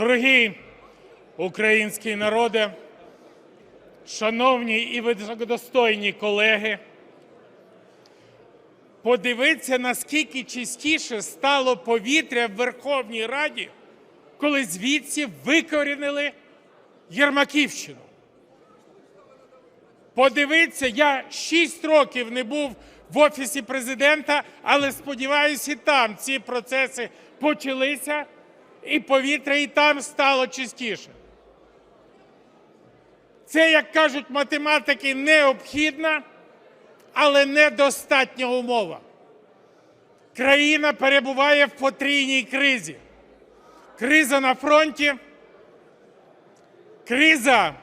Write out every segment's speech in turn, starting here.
Дорогі український народе, шановні і високодостойні колеги, подивіться, наскільки чистіше стало повітря в Верховній Раді, коли звідси викорінили Єрмаківщину. Подивіться, я 6 років не був в офісі президента, але сподіваюся, там ці процеси почалися, і повітря і там стало чистіше. Це, як кажуть математики, необхідна, але недостатня умова. Країна перебуває в потрійній кризі. Криза на фронті, криза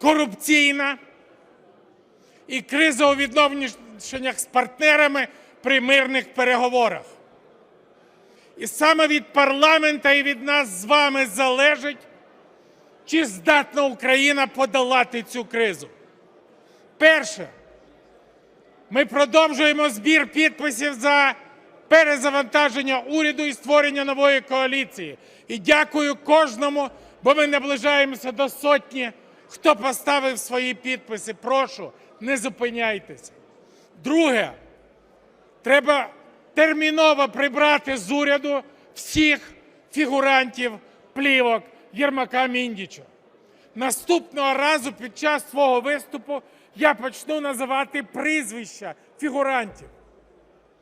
корупційна і криза у відношеннях з партнерами при мирних переговорах. І саме від парламента і від нас з вами залежить, чи здатна Україна подолати цю кризу. Перше, ми продовжуємо збір підписів за перезавантаження уряду і створення нової коаліції. І дякую кожному, бо ми наближаємося до сотні, хто поставив свої підписи. Прошу, не зупиняйтеся. Друге, треба терміново прибрати з уряду всіх фігурантів плівок Єрмака Міндіча. Наступного разу під час свого виступу я почну називати прізвища фігурантів.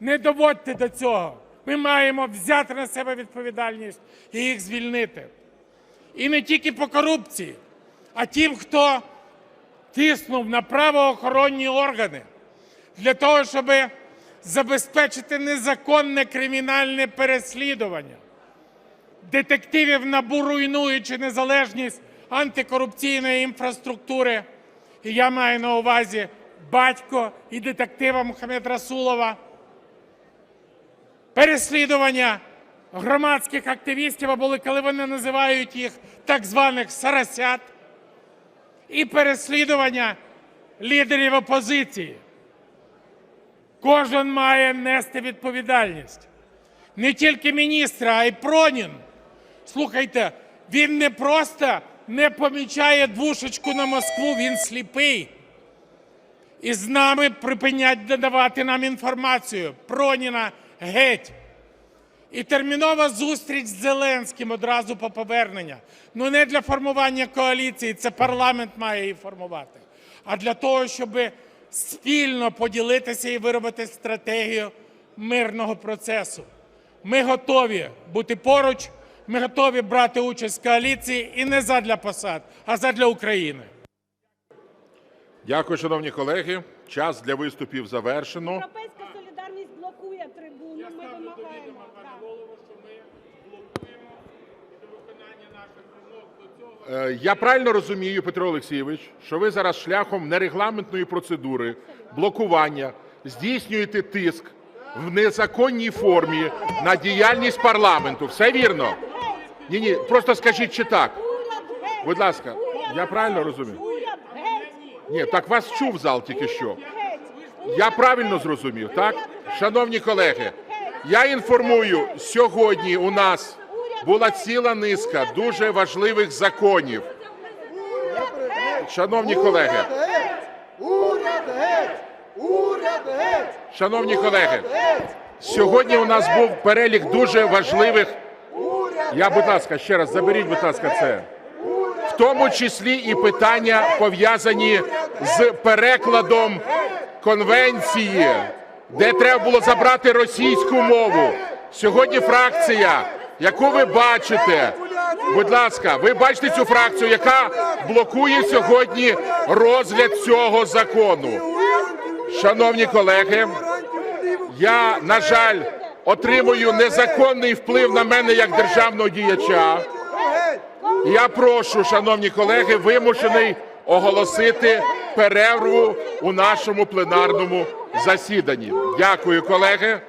Не доводьте до цього. Ми маємо взяти на себе відповідальність і їх звільнити. І не тільки по корупції, а тим, хто тиснув на правоохоронні органи для того, щоб забезпечити незаконне кримінальне переслідування. Детективів НАБУ руйнуючи незалежність антикорупційної інфраструктури. І я маю на увазі батько і детектива Мухаммед Расулова. Переслідування громадських активістів, або коли вони називають їх так званих сарасят, і переслідування лідерів опозиції. Кожен має нести відповідальність. Не тільки міністр, а й Пронін. Слухайте, він не просто не помічає двушечку на Москву, він сліпий. І з нами припинять надавати нам інформацію. Проніна геть. І термінова зустріч з Зеленським одразу по повернення. Ну не для формування коаліції, це парламент має її формувати, а для того, щоб спільно поділитися і виробити стратегію мирного процесу. Ми готові бути поруч, ми готові брати участь в коаліції і не задля посад, а задля України. Дякую, шановні колеги. Час для виступів завершено. Я правильно розумію, Петро Олексійович, що ви зараз шляхом нерегламентної процедури блокування здійснюєте тиск в незаконній формі на діяльність парламенту. Все вірно? Ні, ні, просто скажіть, чи так. Будь ласка, я правильно розумію? Ні, так вас чув зал тільки що. Я правильно зрозумів, так? Шановні колеги, я інформую, сьогодні у нас була ціла низка дуже важливих законів. Шановні колеги, Уряд геть! Уряд геть! шановні колеги, сьогодні у нас був перелік дуже важливих. Я, будь ласка, ще раз заберіть, будь ласка, це. В тому числі і питання пов'язані з перекладом конвенції, де треба було забрати російську мову. Сьогодні фракція, яку ви бачите, будь ласка, ви бачите цю фракцію, яка блокує сьогодні розгляд цього закону. Шановні колеги, я, на жаль, отримую незаконний вплив на мене як державного діяча. Я прошу, шановні колеги, вимушений оголосити перерву у нашому пленарному засіданні. Дякую, колеги.